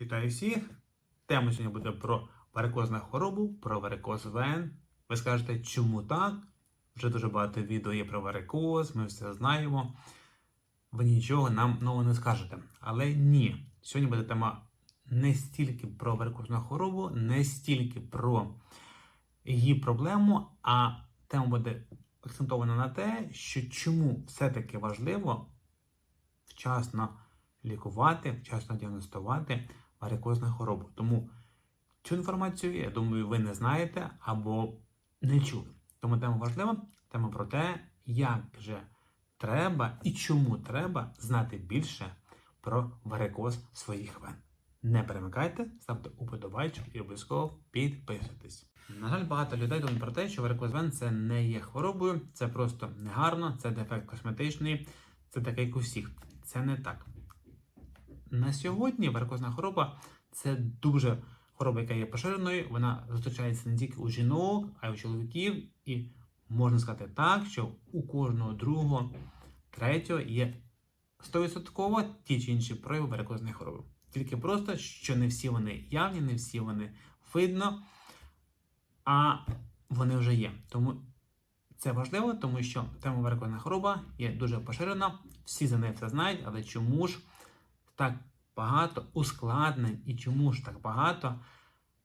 Вітаю всіх! Тема сьогодні буде про варикозну хворобу, про варикоз вен. Ви скажете, чому так? Вже дуже багато відео є про варикоз, ми все знаємо. Ви нічого нам нового не скажете. Але ні. Сьогодні буде тема не стільки про варикозну хворобу, не стільки про її проблему, а тема буде акцентована на те, що чому все-таки важливо вчасно лікувати, вчасно діагностувати варикозну хворобу. Тому цю інформацію, я думаю, ви не знаєте або не чули. Тому тема важлива, тема про те, як же треба і чому треба знати більше про варикоз своїх вен. Не перемикайте, ставте уподобайку і обов'язково підписуйтесь. На жаль, багато людей думають про те, що варикоз вен це не є хворобою, це просто негарно, це дефект косметичний, це таке як у всіх. Це не так. На сьогодні варикозна хвороба це дуже хвороба, яка є поширеною. Вона зустрічається не тільки у жінок, а й у чоловіків. І можна сказати так, що у кожного другого, третього є 100% ті чи інші прояви варикозної хвороби. Тільки просто, що не всі вони явні, не всі вони видно, а вони вже є. Тому це важливо, тому що тема варикозна хвороба є дуже поширена. Всі за неї все знають, але чому ж так багато ускладнень і чому ж так багато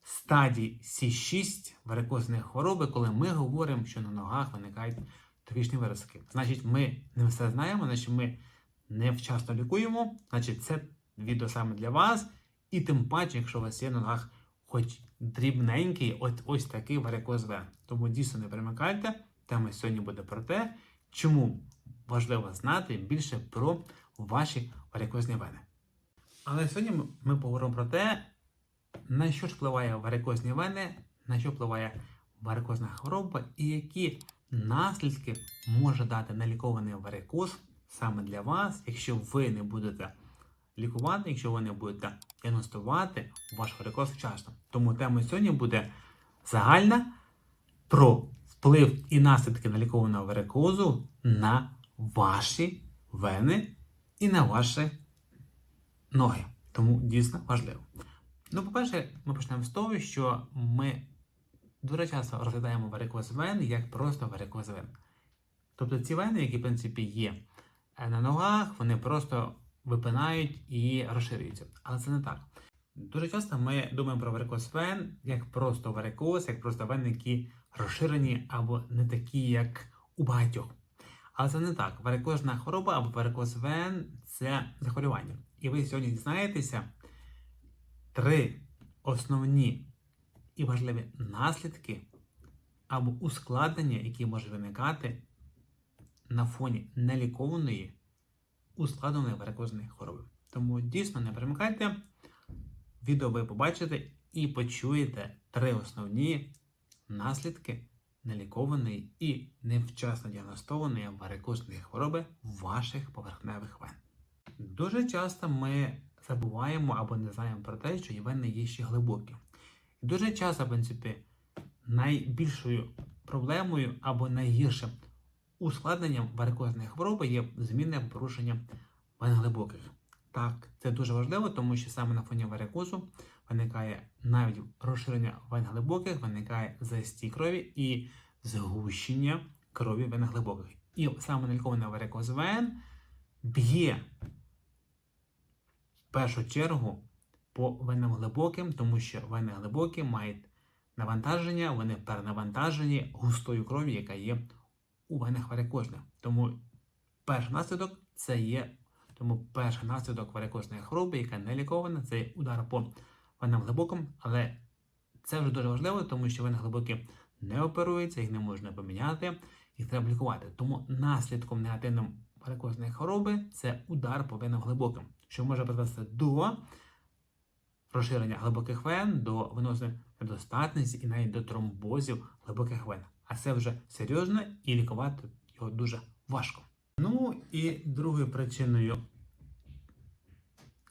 стадій С6 варикозної хвороби, коли ми говоримо, що на ногах виникають трофічні виразки. Значить, ми не все знаємо, значить ми не вчасно лікуємо, значить, це відео саме для вас. І тим паче, якщо у вас є на ногах хоч дрібненький, от ось такий варикоз вен. Тому дійсно не перемикайте. Тема сьогодні буде про те, чому важливо знати більше про ваші варикозні вени. Але сьогодні ми- поговоримо про те, на що ж впливає варикозні вени, на що впливає варикозна хвороба і які наслідки може дати нелікований варикоз саме для вас, якщо ви не будете лікувати, якщо ви не будете діагностувати ваш варикоз вчасно. Тому тема сьогодні буде загальна про вплив і наслідки нелікованого варикозу на ваші вени і на ваші ноги. Тому дійсно важливо. Ну, по-перше, ми почнемо з того, що ми дуже часто розглядаємо варикоз вен як просто варикоз вен. Тобто ці вени, які в принципі є е, на ногах, вони просто випинають і розширюються. Але це не так. Дуже часто ми думаємо про варикоз вен як просто варикоз, як просто вени, які розширені або не такі, як у багатьох. Але це не так. Варикозна хвороба або варикоз вен це захворювання. І ви сьогодні дізнаєтеся три основні і важливі наслідки або ускладнення, які можуть виникати на фоні нелікованої ускладненої варикозної хвороби. Тому дійсно не перемикайте. Відео ви побачите і почуєте три основні наслідки нелікованої і невчасно діагностованої варикозної хвороби ваших поверхневих вен. Дуже часто ми забуваємо або не знаємо про те, що вени є ще глибокі. І дуже часто, в принципі, найбільшою проблемою або найгіршим ускладненням варикозної хвороби є змінне порушення вен глибоких. Так, це дуже важливо, тому що саме на фоні варикозу виникає навіть розширення вен глибоких, виникає застій крові і згущення крові в венах глибоких. І саме нелікований варикоз вен б'є першу чергу по венам глибоким, тому що вени глибокі мають навантаження, вони перенавантажені густою кров'ю, яка є у венах варикозних. Тому перший наслідок це є. Тому перший наслідок варикозної хвороби, яка не лікована, це удар по венам глибоким, але це вже дуже важливо, тому що вени глибокі не оперуються, їх не можна поміняти, їх треба лікувати. Тому наслідком негативним варикозної хвороби це удар по венам глибоким, що може призвести до розширення глибоких вен, до венозної недостатності і навіть до тромбозів глибоких вен. А це вже серйозно і лікувати його дуже важко. Ну і другою причиною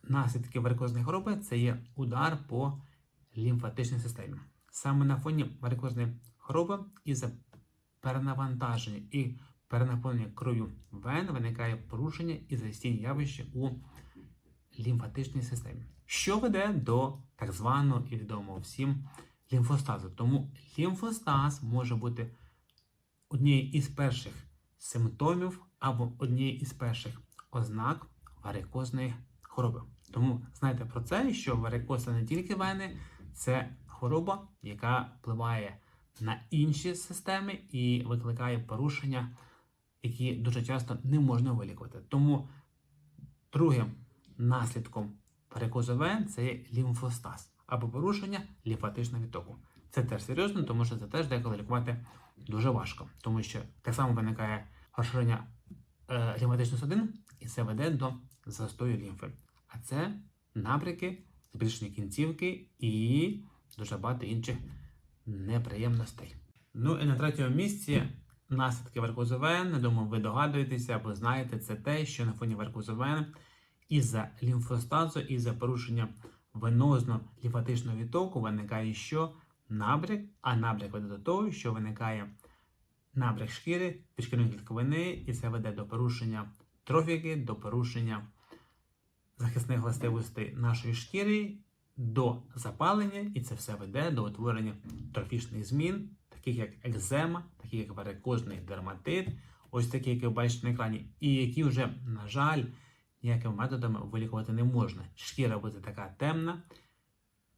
наслідків варикозної хвороби це є удар по лімфатичній системі. Саме на фоні варикозної хвороби із перенавантаження і перенаповнення кров'ю вен виникає порушення і застійні явище у лімфатичній системі. що веде до так званого і відомого всім лімфостазу. Тому лімфостаз може бути однією із перших симптомів або однією із перших ознак варикозної хвороби. Тому знайте про це, що варикоз це не тільки вени, це хвороба, яка впливає на інші системи і викликає порушення, які дуже часто не можна вилікувати. Тому другим наслідком варикозу вен це є лімфостаз або порушення лімфатичного відтоку. Це теж серйозно, тому що це теж деколи лікувати дуже важко, тому що так само виникає розширення е, лімфатичних судин, і це веде до застою лімфи. А це набряки, збільшення кінцівки і дуже багато інших неприємностей. Ну і на третьому місці наслідки варикозу вен. Я думаю, ви догадуєтеся або знаєте, це те, що на фоні варикозу вен із-за лімфостазу, із-за порушення венозно-лімфатичного відтоку виникає що? Набряк, а набряк веде до того, що виникає набряк шкіри, підшкірної клітковини, і це веде до порушення трофіки, до порушення захисних властивостей нашої шкіри, до запалення, і це все веде до утворення трофічних змін, таких як екзема, таких як варикозний дерматит, ось такі, які ви бачите на екрані, і які вже, на жаль, ніякими методами вилікувати не можна. Шкіра буде така темна.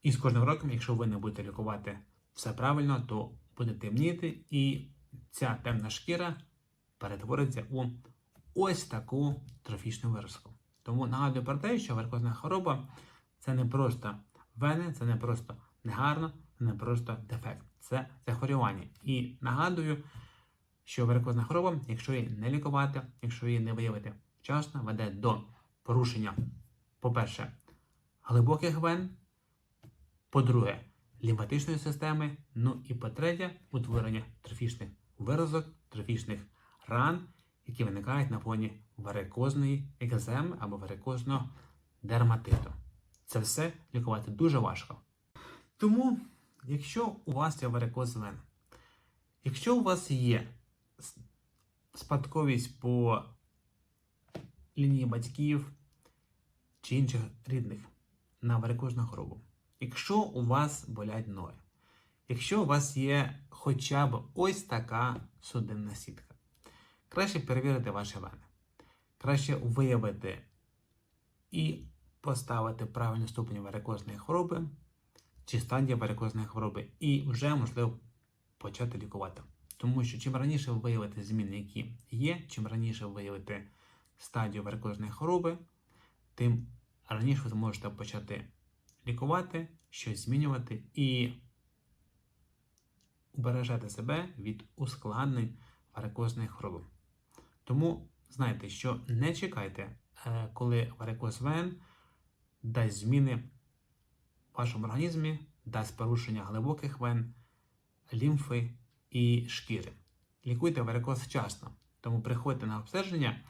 І з кожним роком, якщо ви не будете лікувати все правильно, то буде темніти, і ця темна шкіра перетвориться у ось таку трофічну виразку. Тому нагадую про те, що варикозна хвороба це не просто вени, це не просто негарно, це не просто дефект. Це захворювання. І нагадую, що варикозна хвороба, якщо її не лікувати, якщо її не виявити вчасно, веде до порушення, по-перше, глибоких вен, по-друге, лімфатичної системи, ну і по-третє, утворення трофічних виразок, трофічних ран, які виникають на фоні варикозної екземи або варикозного дерматиту. Це все лікувати дуже важко. Тому, якщо у вас є варикоз вен, якщо у вас є спадковість по лінії батьків чи інших рідних на варикозну хворобу, якщо у вас болять ноги, якщо у вас є хоча б ось така судинна сітка, краще перевірити ваші вени, краще виявити і поставити правильний ступень варикозної хвороби чи стадія варикозної хвороби, і вже можливо почати лікувати. Тому що чим раніше ви виявите зміни, які є, чим раніше ви виявите стадію варикозної хвороби, тим раніше ви зможете почати лікувати, щось змінювати і убережете себе від ускладнень варикозної хвороби. Тому знайте, що не чекайте, е, коли варикоз вен дасть зміни в вашому організмі, дасть порушення глибоких вен, лімфи і шкіри. Лікуйте варикоз вчасно, тому приходьте на обстеження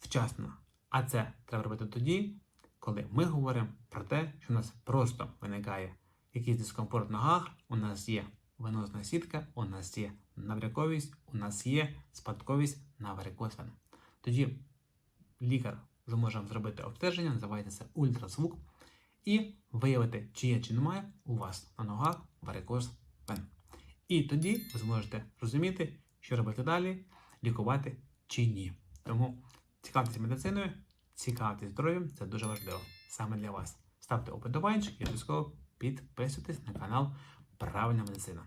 вчасно. А це треба робити тоді, коли ми говоримо про те, що у нас просто виникає якийсь дискомфорт в ногах, у нас є венозна сітка, у нас є набряковість, у нас є спадковість на варикоз вен. Тоді лікар зможе зробити обстеження, називається це ультразвук, і виявити, чи є чи немає у вас на ногах варикоз вен. І тоді ви зможете розуміти, що робити далі, лікувати чи ні. Тому цікавтеся медициною, цікавтеся здоров'ям, це дуже важливо саме для вас. Ставте оподобайчик і обов'язково підписуйтесь на канал Правильна медицина.